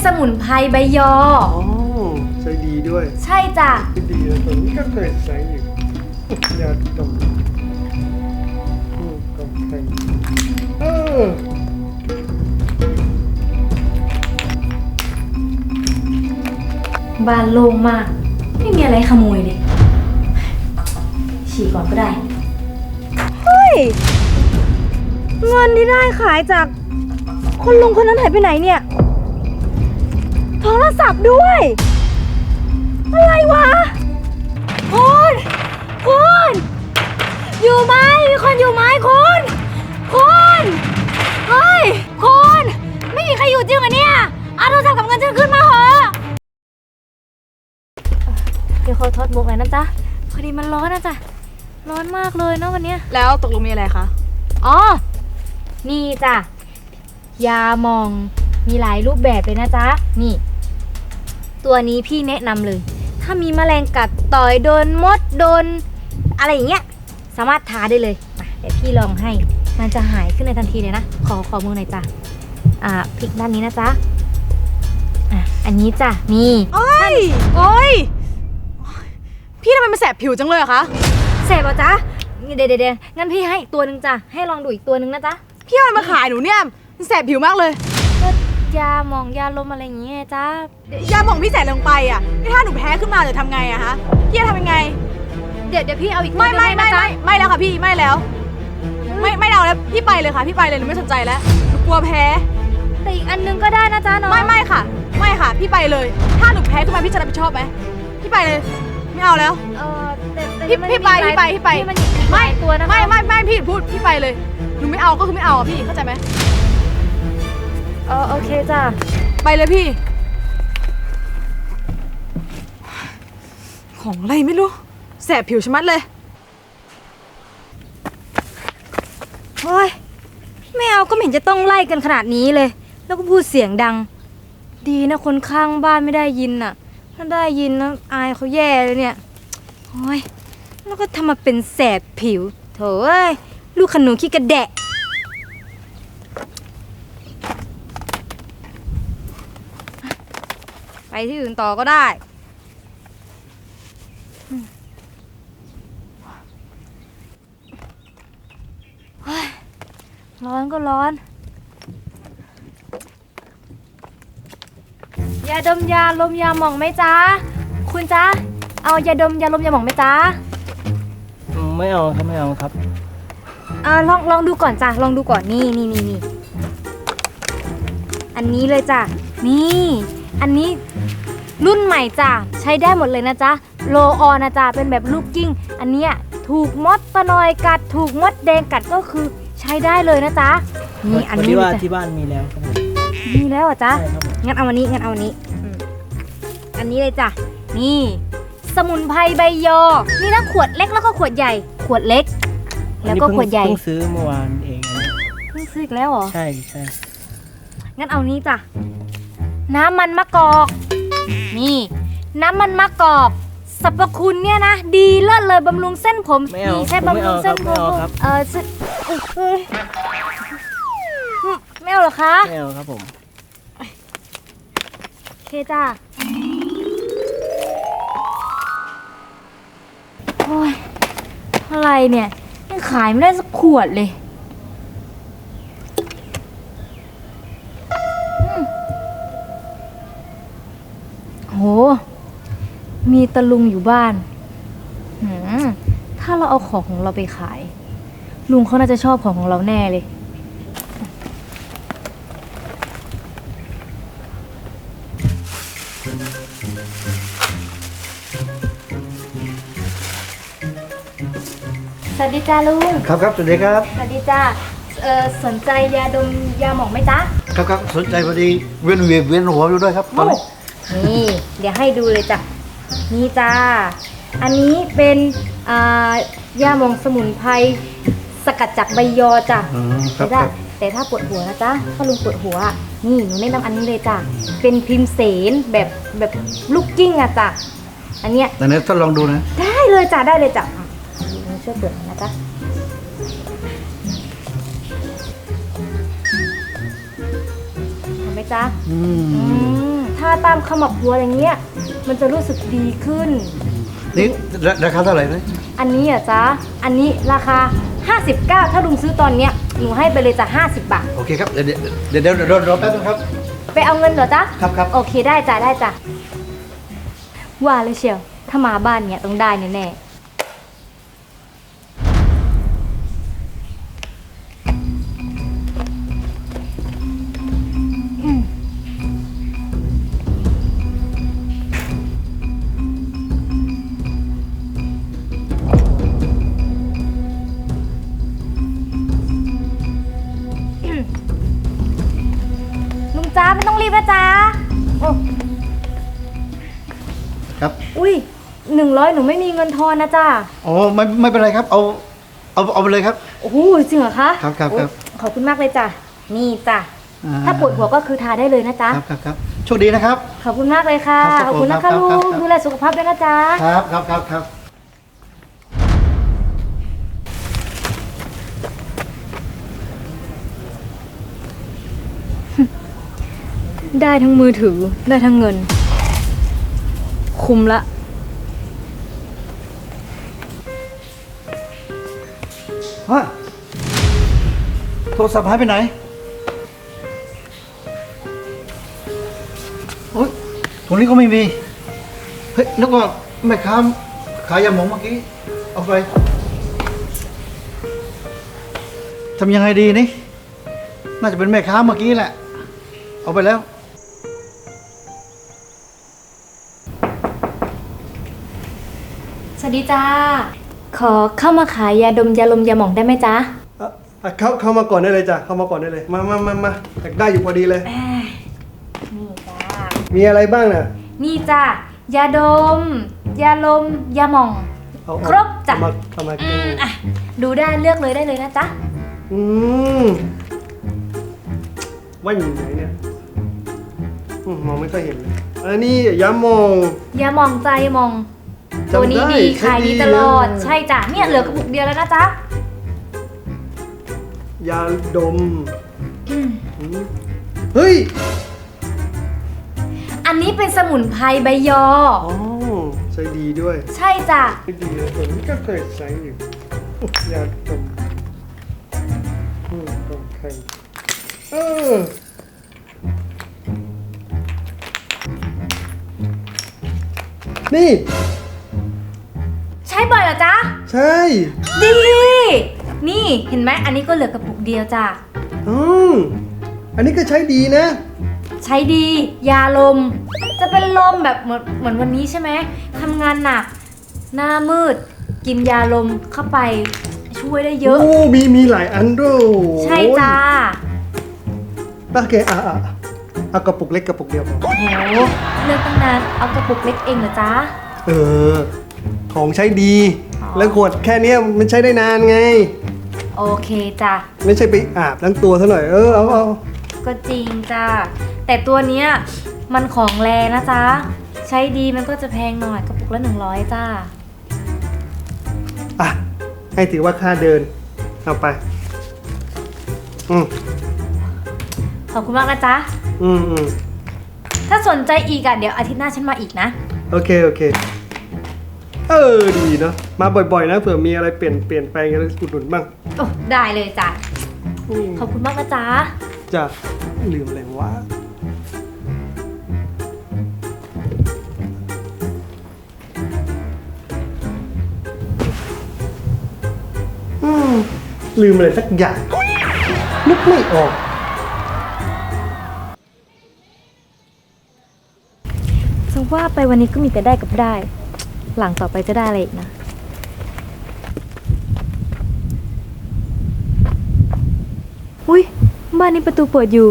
อันนี้เป็นสมุนไพรใบยอ อ๋อใช้ดีด้วยใช่จ้ะที่ดีนะตัวนี้ก็เคยใช้อยู่ยาดมอืมกำแพงเออบ้านโล่งมาก ไม่มีอะไรขโมยเลยฉี่ก่อนก็ได้ เฮ้ย เงินที่ได้ขายจากคนลุงคนนั้นหายไปไหนเนี่ยโทร ศัพท์ด้วย อะไรวะ คุณคุณอยู่ไหมมีคนอยู่ไหมคุณคุณเฮ้ยคุณไม่มีใครอยู่จริงเหรอเนี่ยเอาโทรศัพท์กับเงินฉันขึ้นมาเหอะเดี๋ยวขอทอดหมวกหน่อยนะจ๊ะพอดีมันร้อนนะจ๊ะร้อนมากเลยเนาะวันเนี้ยแล้วตกลงมีอะไรคะ อ๋อ นี่จ้ะ ยาหมองมีหลายรูปแบบเลยนะจ๊ะ นี่ ตัวนี้พี่แนะนำเลย ถ้ามีแมลงกัดต่อยโดนมดโดน อะไรอย่างเงี้ย สามารถทาได้เลยมาเดี๋ยวพี่ลองให้ มันจะหายขึ้นในทันทีเลยนะ ขอขอมือหน่อยจ้ะ อ่าพลิกด้านนี้นะจ๊ะ อะ อันนี้จ้ะ นี่ โอ้ยโอ้ย พี่ทำไมมันแสบผิวจังเลยอะคะ เสพอะจ๊ะ เดี๋ยวเดี๋ยวเดี๋ยวงั้นพี่ให้อีกตัวหนึ่งจ้ะ ให้ลองดูอีกตัวหนึ่งนะจ๊ะ พี่เอามันมาขายหนูเนี่ย มันแสบผิวมากเลยก็ ยาหมองยาลมอะไรอย่างเงี้ยจ้ายาหมองพี่แสบลงไปอะนี่ถ้าหนูแพ้ขึ้นมาจะทำไงอะคะพี่จะทำยังไง เดี๋ยวเดี๋ยวพี่เอาอีกไม่ไม่ไม่ไม่ไม่แล้วค่ะพี่ไม่แล้ว ไม่ไม่เอาแล้วพี่ไปเลยค่ะพี่ไปเลยหนูไม่สนใจแล้วหนูกลัวแพ้แต่อีกอันนึงก็ได้นะจ๊ะน้องไม่ไม่ค่ะ ไม่ค่ะ พี่ไปเลย ถ้าหนูแพ้ขึ้นมาพี่จะรับผิดชอบไหมพี่ไปเลย ไม่เอาแล้วเออแต่พี่พี่ไปพี่ไปพี่ไปมันมีหลายตัวนะไม่ไม่ไม่พี่พูดพี่ไปเลยหนูไม่เอาก็คือไม่เอาอะพี่เข้าใจไหม เออโอเคจ้ะ ไปเลยพี่ ของอะไรไม่รู้ แสบผิวชะมัดเลย โอ้ยไม่เอาก็ไม่เห็นจะต้องไล่กันขนาดนี้เลย แล้วก็พูดเสียงดัง ดีนะคนข้างบ้านไม่ได้ยินน่ะ ถ้าได้ยินนะอายเขาแย่เลยเนี่ยโอ้ยแล้วก็ทำมาเป็นแสบผิวโถเอ้ยลูกขนุนขี้กระแดะ ไป ที่อื่นต่อก็ได้อืมเฮ้ยร้อนก็ร้อน ยาดมยาลมยาหม่องไหมจ๊ะ คุณจ๊ะ เอายาดมยาลมยาหม่องไหมจ๊ะไม่เอาครับไม่เอาครับเออลองลองดูก่อนจ้ะลองดูก่อนนี่นี่นี่นี่อันนี้เลยจ้ะนี่ อันนี้ รุ่นใหม่จ้ะใช้ได้หมดเลยนะจ๊ะโลออนนะจ๊ะเป็นแบบลูกกิ้ง อันเนี้ยถูกมดตะนอยกัดถูกมดแดงกัดก็คือใช้ได้เลยนะจ๊ะนี่อันพอนี้ดีเลว่ายจ้ะที่บ้านมีแล้วครับผมมีแล้วเหรอจ๊ะ ใช่ครับผมงั้นเอาอันนี้งั้นเอาอันนี้อืมอันนี้เลยจ้ะ นี่ สมุนไพรใบยอมีทั้งขวดเล็กแล้วก็ขวดใหญ่ ขวดเล็ก แล้วก็อันนี้ขวดใหญ่เพิ่งซื้อเมื่อวานเองอันนี้เพิ่งซื้ออีกแล้วเหรอ ใช่ใช่งั้นเอานี้จ้ะ น้ำมันมะกอก นี่ น้ำมันมะกอกสรรพคุณเนี่ยนะ ดีเลิศเลยบำรุงเส้นผมไม่เอานี่ใช่ผมไม่บำรุเอางคเส้รับนผไม่มเอาครับ เออเส้นอุ๊ยเอ้ยอืมไม่เอาเหรอคะไม่เอาครับผม โอเคจ้าโอ้ยอะไรเนี่ยยังขายไม่ได้สักขวดเลย โห มีตะลุงอยู่บ้านหืมถ้าเราเอาของของเราไปขาย ลุงเขาน่าจะชอบของของเราแน่เลย สวัสดีจ้าลุง ครับครับสวัสดีครับสวัสดีจ้าเออสนใจยาดมยาหมองไหมจ๊ะครับครับสนใจพอดีเวียนเวียนเวียนหัวอยู่ด้วยครับตอนนี้ นี่เดี๋ยวให้ดูเลยจ้ะนี่จ้า อันนี้เป็นอ่ายาหมองสมุนไพรสกัดจากใบยอจ้ะอืมครัแต่บคถ้ารับ แต่ถ้าปวดหัวนะจ๊ะถ้าลุงปวดหัวนี่หนูแนะนำอันนี้เลยจ้ะเป็นพิมเสนแบบแบบลูกกิ้งอะจ้ะอันเนี้ย แต่เนี้ทดลองดูนะ ได้เลยจ้ะได้เลยจ้ะอะลุงช่วยเปิดหน่อยนะจ๊ะเห็นไหมจ๊ะอือืมมถ้า ตามขมับหัวอย่างเงี้ย มันจะรู้สึกดีขึ้น นี่ราราคาเท่าไหร่นะอันนี้อะจ๊ะ อันนี้ราคา 59 ถ้าลุงซื้อตอนเนี้ย หนูให้ไปเลยจ้ะ50 บาท โอเคครับเดี๋ยวเดี๋ยวเดี๋ยวเดี๋ยวรอรอแป๊บนึงครับ ไปเอาเงินเหรอจ๊ะ ครับครับ โอเคได้จ้ะได้จ้ะ ว่าเลยเชียว ถ้ามาบ้านเนี้ยต้องได้แน่ๆ ร้อยหนูไม่มีเงินทอนนะจ้าอ๋อไม่ไม่เป็นไรครับ เอาเอาเอาไปเลยครับ โอ้โหจริงเหรอคะครับครับครับ โอ้ขอบคุณมากเลยจ้ะนี่จ้ะอ่ถ้าปวดหัวก็คือทาได้เลยนะจ๊ะครับครับครับโชคดีนะครับ ขอบคุณมากเลยค่ะครับขอบคุณนะครัคะบลุครับงครับ ดูแลสุขภาพด้วยนะจ๊ะครับครับครับครับได้ทั้งมือถือได้ทั้งเงิน คุ้มละ ฮะโทรศัพท์หายไปไหนโอ๊ยตรงนี้ก็ไม่มี เฮ้ยนึกว่าแม่ค้าขายยาหมองเมื่อกี้ เอาไปทำยังไงดีนี่ น่าจะเป็นแม่ค้าเมื่อกี้แหละ เอาไปแล้ว สวัสดีจ้า ขอเข้ามาขายยาดมยาลมยาหม่องได้ไหมจ๊ะอะอะเข้าเข้ามาก่อนได้เลยจ้ะเข้ามาก่อนได้เลย มามามามาอยากได้อยู่พอดีเลยนี่จ้า มีอะไรบ้างน่ะนี่จ้ะยาดม ยาลม ยาหม่อง เอาเอาครบจ้ะ เอามาเอามาอืมอะ ดูได้เลือกเลยได้เลยนะจ๊ะ อืมว่าอยู่ไหนเนี่ยอืมมองไม่ค่อยเห็นเลยอันนี้ยาโมงยาหม่องใจยาหม่องจำได้ ตัวนี้ดีใช้ขายดีดีตลอดนะใช่จ้ะเนี่ยเหลือกระปุกเดียวแล้วนะจ๊ะยาดมอืมเฮ้ย อันนี้เป็นสมุนไพรใบยออ๋อใช้ดีด้วย ใช่จ้ะใช้ดีเลยผมก็เคยใช้อยู่ยาดมอืมดมแข็งเออนี่ใช้บ่อยเห รอจ๊ะ ใช่ดี นี่เห็นไหมอันนี้ก็เหลือกระปุกเดียวจ้ะ อืมอันนี้ก็ใช้ดีนะ ใช้ดี ยาลม จะเป็นลมแบบเหมือนเหมือนวันนี้ใช่ไหมทำงานหนัก หน้ามืด กินยาลมเข้าไปช่วยได้เยอะ โอ้มีมีหลายอันด้วยใช่จ้าโอเคอะอะอะเอากระปุกเล็กกระปุกเดียวพอโอ้โหเลือกตั้งนานเอากระปุกเล็กเองเหรอจ๊ะ เออ ของใช้ดีอ๋อ แล้วขวดแค่เนี้ยมันใช้ได้นานไง โอเคจ้ะ ไม่ใช่ไปอาบทั้งตัวซะหน่อยเออเอาเอาก็จริงจ้ะ แต่ตัวเนี้ยมันของแรงนะจ๊ะ ใช้ดีมันก็จะแพงหน่อยกระปุกละ100จ้า อะให้ถือว่าค่าเดิน เอาไป อืมขอบคุณมากนะจ๊ะ อืมอืมถ้าสนใจอีกอะเดี๋ยวอาทิตย์หน้าฉันมาอีกนะ โอเค โอเค เออดีเนาะมาบ่อยๆนะเผื่อมีอะไรเปลี่ยนเปลี่ยนแปลงกันอุดหนุนบ้างโอ้ได้เลยจ้ะอืมขอบคุณมากนะจ๊ะจะลืมอะไรวะอืมลืมอะไรสักอย่างนึกไม่ออกจะว่าไปวันนี้ก็มีแต่ได้กับได้ หลังต่อไปจะได้อะไรอีกนะ อุ้ยบ้านนี้ประตูเปิดอยู่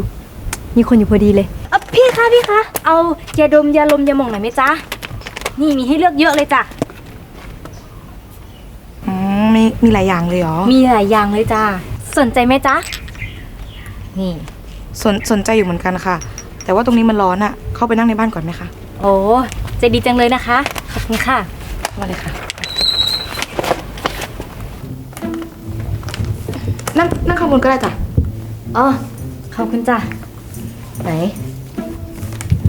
มีคนอยู่พอดีเลยเอะพี่คะพี่คะ เอายาดมยาลมยาหม่องหน่อยไหมจ๊ะ นี่มีให้เลือกเยอะเลยจ้ะ อืมมีมีหลายอย่างเลยเหรอ มีหลายอย่างเลยจ้ะ สนใจไหมจ๊ะ นี่ สนสนใจอยู่เหมือนกันค่ะ แต่ว่าตรงนี้มันร้อนอะเข้าไปนั่งในบ้านก่อนไหมคะ โอ้จะดีจังเลยนะคะ ขอบคุณค่ะ มาเลยค่ะ นั่งนั่งข้างบนก็ได้จ้ะ อ๋อ ขอบคุณจ้ะ ไหน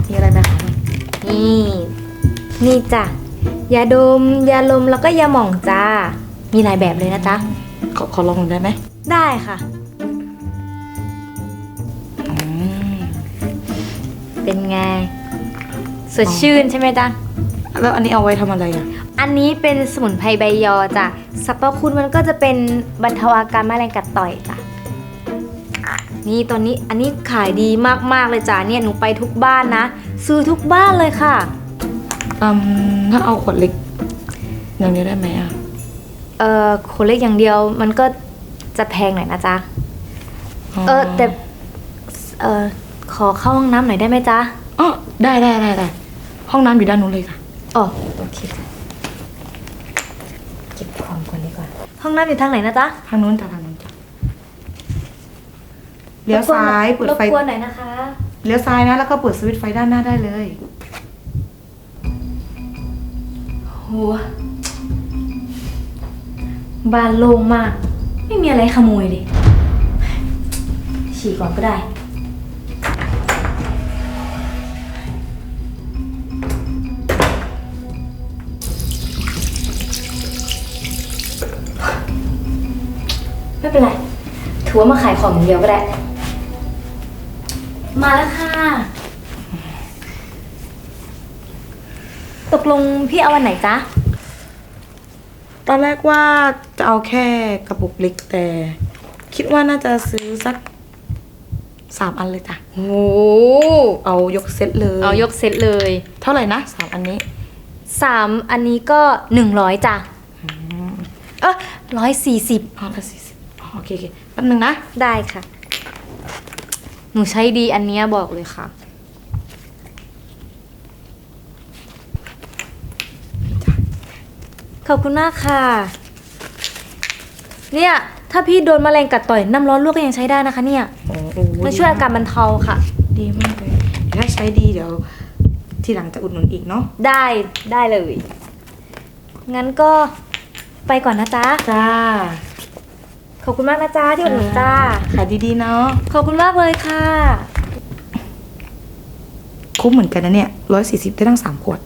มีอะไรไหมคะ นี่ นี่จ้ะ ยาดม ยาลม แล้วก็ยาหม่องจ้า มีหลายแบบเลยนะจ๊ะ ขอขอลองหน่อได้ไหม ได้ค่ะ เป็นไง สดชื่นใช่ไหมจ๊ะ แล้วอันนี้เอาไว้ทำอะไรอะ อันนี้เป็นสมุนไพรใบยอจ้ะสรรพคุณมันก็จะเป็นบรรเทาอาการแมลงกัดต่อยจ้ะ นี่ตัวนี้อันนี้ขายดีมากๆเลยจ้ะเนี่ยหนูไปทุกบ้านนะ ซื้อทุกบ้านเลยค่ะ อืม ถ้าเอาขวดเล็กอย่างนี้ได้ไหมอะ เอ่อโคเล็กอย่างเดียวมันก็จะแพงหน่อยนะจ๊ะ เออแต่ เออขอเข้าห้องน้ำหน่อยได้ไหมจ๊ะ อ๋อได้ได้ได้ได้ ห้องน้ำอยู่ด้านนู้นเลยค่ะ อ๋อโอเคจ้ะเก็บของก่อนดีกว่า ห้องน้ำอยู่ทางไหนนะจ๊ะทางนู้นจ้ะทางนู้นจ้ะเลี้ยวซ้ายเปิดไฟรบกวนหน่อยนะคะ เลี้ยวซ้ายนะแล้วก็เปิดสวิตช์ไฟด้านหน้าได้เลยโหบ้านโล่งมาก ไม่มีอะไรขโมยเลย ฉี่ก่อนก็ได้ ไม่เป็นไร ถือว่ามาขายของอย่างเดียวก็ได้ มาแล้วค่ะ ตกลงพี่เอาวันไหนจ๊ะ ตอนแรกว่าจะเอาแค่กระปุกเล็กแต่ คิดว่าน่าจะซื้อสักสามอันเลยจ้ะ โอ้เอายกเซตเลย เอายกเซตเลย เท่าไหร่นะสามอันนี้ สามอันนี้ก็หนึ่งร้อยจ้ะ เออร้อยสี่สิบ อ๋อละสี่สิบ โอเคโอเคแป๊บนึงนะ ได้ค่ะ หนูใช้ดีอันเนี้ยบอกเลยค่ะ ขอบคุณมากค่ะ เนี่ย ถ้าพี่โดนแมลงกัดต่อยน้ำร้อนลวกก็ยังใช้ได้นะคะเนี่ย โอ้โหมันช่วยอาการบรรเทาค่ะ ดีมากเลยเดี๋ยวถ้าใช้ดีเดี๋ยว ทีหลังจะอุดหนุนอีกเนาะ ได้ได้เลย งั้นก็ไปก่อนนะจ๊ะ จ้า ขอบคุณมากนะจ๊ะที่อุดหนุนจ้า ขายดีๆเนาะ ขอบคุณมากเลยค่ะ คุ้มเหมือนกันนะเนี่ยร้อยสี่สิบได้ตั้งสามขวด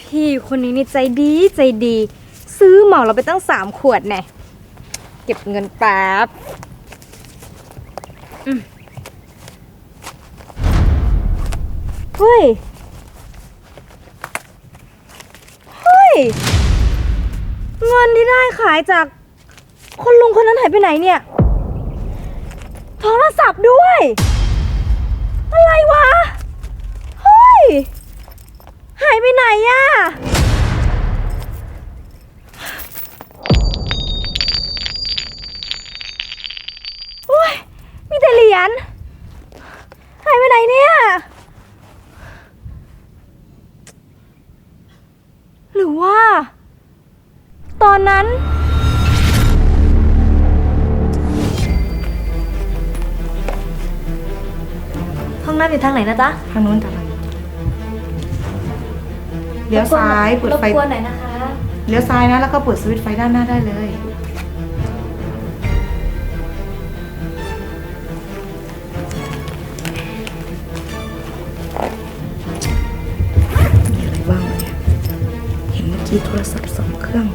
พี่คนนี้นี่ใจดีใจดี ซื้อเหมาเราไปตั้งสามขวดแน่เก็บเงินแป๊บอืมเฮ้ย เฮ้ย เงินที่ได้ขายจากคนลุงคนนั้นหายไปไหนเนี่ย โทรศัพท์ด้วย อะไรวะ เฮ้ย หายไปไหนอะโอ้ย มีแต่เหรียญ หายไปไหนเนี่ย หรือว่า ตอนนั้น ห้องน้ำอยู่ทางไหนนะจ๊ะทางนู้นจ้ะทางนู้นเลี้ยวซ้ายเปิดไฟรบกวนหน่อยนะคะ เลี้ยวซ้ายนะแล้วก็เปิดสวิตช์ไฟด้านหน้าได้เลย มีอะไรบ้างวะเนี่ยเห็นเมื่อกี้โทรศัพท์สองเครื่อง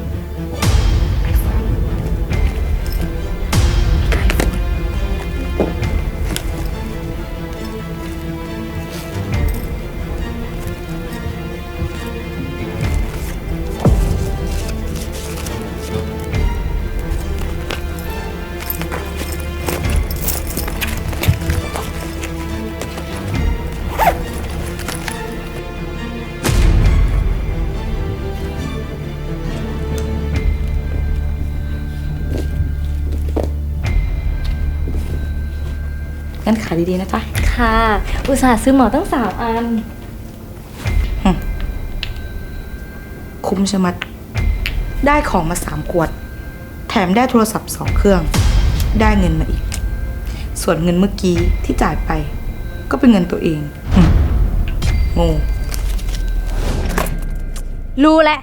งั้นขายดีๆนะจ๊ะ ค่ะ อุตส่าห์ซื้อเหมาตั้งสามอัน คุ้มชะมัด ได้ของมาสามขวด แถมได้โทรศัพท์สองเครื่อง ได้เงินมาอีก ส่วนเงินเมื่อกี้ที่จ่ายไป ก็เป็นเงินตัวเองหึโง่รู้แล้ว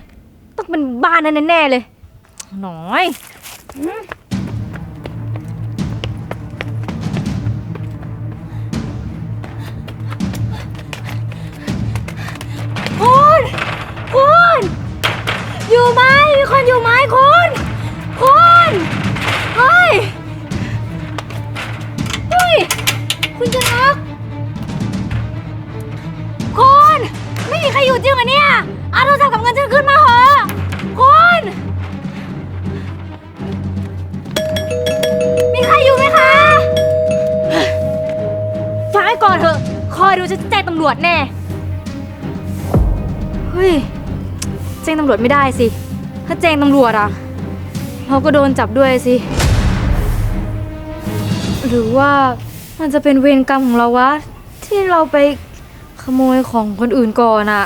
ต้องเป็นบ้านนั้นแน่ๆเลย หน่อย คนอยู่ไหมคุณ คุณเฮ้ยเฮ้ยคุณชนักคุณไม่มีใครอยู่จริงเหรอเนี่ยเอาโทรศัพท์กับเงินฉันขึ้นมาเหอะคุณมีใครอยู่ไหมคะฟังให้ก่อนเถอะ คอยดูฉันจะแจ้งตำรวจแน่ เฮ้ยแจ้งตำรวจไม่ได้สิ ถ้าแจ้งตำรวจอะเราก็โดนจับด้วยสิ หรือว่ามันจะเป็นเวรกรรมของเราวะ ที่เราไปขโมยของคนอื่นก่อนอะ